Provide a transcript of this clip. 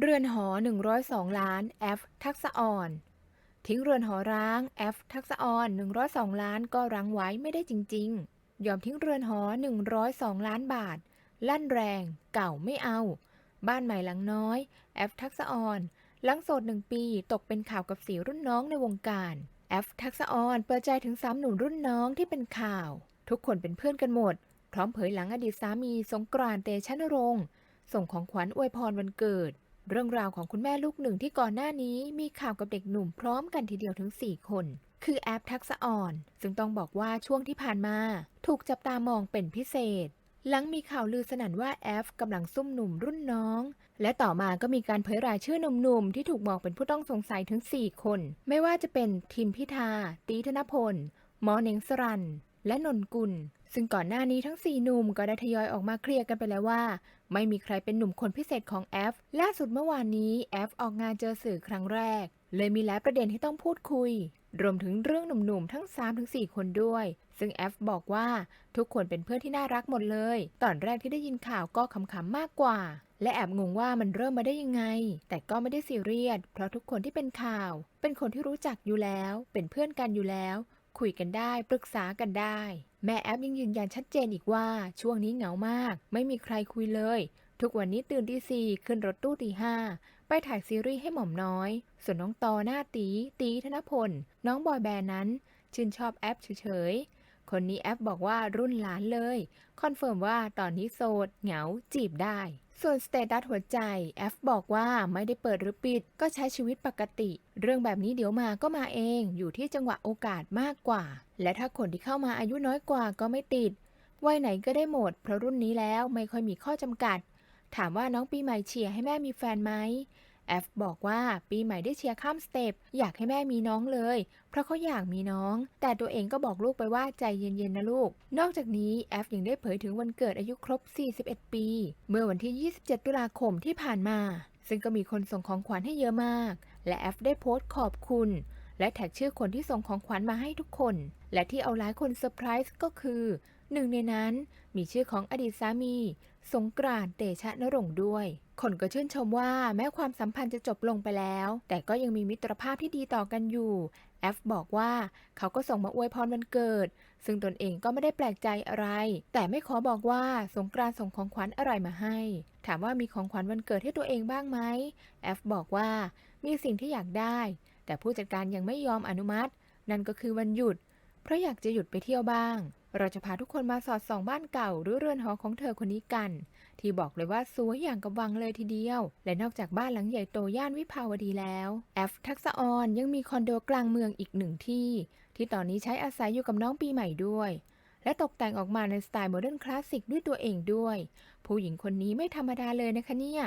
เรือนหอ 102 ล้าน F ทักษะอ่อน ทิ้งเรือนหอร้าง F ทักษะอ่อน 102 ล้านก็รั้งไว้ไม่ได้จริง ๆ ยอมทิ้งเรือนหอ 102 ล้านบาท ลั่นแรง เก่าไม่เอา บ้านใหม่หลังน้อย F ทักษะอ่อนหลังโสดหนึ่งปีตกเป็นข่าวกับสีรุ่นน้องในวงการ F ทักษะอ่อนเปิดใจถึงสามหนุ่มรุ่นน้องที่เป็นข่าว ทุกคนเป็นเพื่อนกันหมด พร้อมเผยหลังอดีตสามีสงกรานต์เตชะนรงค์ส่งของขวัญอวยพรวันเกิด เรื่องราวของคุณแม่ลูกหนึ่งที่ก่อนหน้านี้มีข่าวกับเด็กหนุ่มพร้อมกันทีเดียวถึง 4 คน คือแอปทักษะอ่อน ซึ่งต้องบอกว่าช่วงที่ผ่านมา ถูกจับตามองเป็นพิเศษ หลังมีข่าวลือสนั่นว่าแอฟกำลังซุ่มหนุ่มรุ่นน้อง และต่อมาก็มีการเผยรายชื่อหนุ่มๆที่ถูกมองเป็นผู้ต้องสงสัยถึง 4 คน ไม่ว่าจะเป็นทิมพิธาตีธนพลหมอเนงสรันและนนกุล ซึ่งก่อนหน้านี้ทั้ง 4 หนุ่มก็ได้ทยอยออกมาเคลียร์กันไปแล้วว่า ไม่มีใครเป็นหนุ่มคนพิเศษของแอฟล่าสุดเมื่อวานนี้แอฟออกงานเจอสื่อครั้งแรก เลยมีหลายประเด็นที่ต้องพูดคุย รวมถึงเรื่องหนุ่มๆทั้ง 3-4 คนด้วย ซึ่งแอฟบอกว่าทุกคนเป็นเพื่อนที่น่ารักหมดเลย ตอนแรกที่ได้ยินข่าวก็ขำๆมากกว่า และแอบงงว่ามันเริ่มมาได้ยังไง แต่ก็ไม่ได้ซีเรียสเพราะทุกคนที่เป็นข่าว เป็นคนที่รู้จักอยู่แล้ว เป็นเพื่อนกันอยู่แล้ว คุยกันได้ปรึกษากันได้ แม่แอฟยังยืนยันชัดเจนอีกว่าช่วงนี้เหงามาก ไม่มีใครคุยเลย ทุกวันนี้ตื่นที่สี่ขึ้นรถตู้ตีห้าไปถ่ายซีรีส์ให้หม่อมน้อย ส่วนน้องตอหน้าตี ตีธนพล น้องบอยแบนด์นั้น ชื่นชอบแอปเฉยๆ คนนี้แอปบอกว่ารุ่นหลานเลย คอนเฟิร์มว่าตอนนี้โสด เหงาจีบได้ ส่วนสเตตัสหัวใจแอฟบอกว่าไม่ได้เปิดหรือปิด ก็ใช้ชีวิตปกติ เรื่องแบบนี้เดี๋ยวมาก็มาเองอยู่ที่จังหวะโอกาสมากกว่า และถ้าคนที่เข้ามาอายุน้อยกว่าก็ไม่ติดวัยไหนก็ได้หมด เพราะรุ่นนี้แล้วไม่ค่อยมีข้อจำกัด ถามว่าน้องปีใหม่เชียร์ให้แม่มีแฟนไหม แอฟบอกว่าปีใหม่ได้เชียร์ข้ามสเต็ปอยากให้แม่มีน้องเลย เพราะเขาอยากมีน้อง แต่ตัวเองก็บอกลูกไปว่าใจเย็นๆนะลูก นอกจากนี้แอฟยังได้เผยถึงวันเกิดอายุครบ 41 ปี เมื่อวันที่ 27 ตุลาคมที่ผ่านมา ซึ่งก็มีคนส่งของขวัญให้เยอะมาก และแอฟได้โพสต์ขอบคุณ และแท็กชื่อคนที่ส่งของขวัญมาให้ทุกคน และที่เอาหลายคนเซอร์ไพรส์ก็คือ หนึ่งในนั้นมีชื่อของอดีตสามี สงกรานต์เตชะนรงค์ด้วย คนก็ชื่นชมว่าแม้ความสัมพันธ์จะจบลงไปแล้ว แต่ก็ยังมีมิตรภาพที่ดีต่อกันอยู่ แอฟบอกว่าเขาก็ส่งมาอวยพรวันเกิด ซึ่งตนเองก็ไม่ได้แปลกใจอะไร แต่ไม่ขอบอกว่าสงกรานต์ส่งของขวัญอะไรมาให้ ถามว่ามีของขวัญวันเกิดให้ตัวเองบ้างไหมแอฟบอกว่ามีสิ่งที่อยากได้ แต่ผู้จัดการยังไม่ยอมอนุมัติ นั่นก็คือวันหยุด เพราะอยากจะหยุดไปเที่ยวบ้าง เราจะพาทุกคนมาสอดส่องบ้านเก่าหรือเรือนหอของเธอคนนี้กัน ที่บอกเลยว่าสวยอย่างกับวังเลยทีเดียว และนอกจากบ้านหลังใหญ่โตย่านวิภาวดีแล้วแอฟทักษะออนยังมีคอนโดกลางเมืองอีกหนึ่งที่ ที่ตอนนี้ใช้อาศัยอยู่กับน้องปีใหม่ด้วย และตกแต่งออกมาในสไตล์โมเดิร์นคลาสสิกด้วยตัวเองด้วย ผู้หญิงคนนี้ไม่ธรรมดาเลยนะคะเนี่ย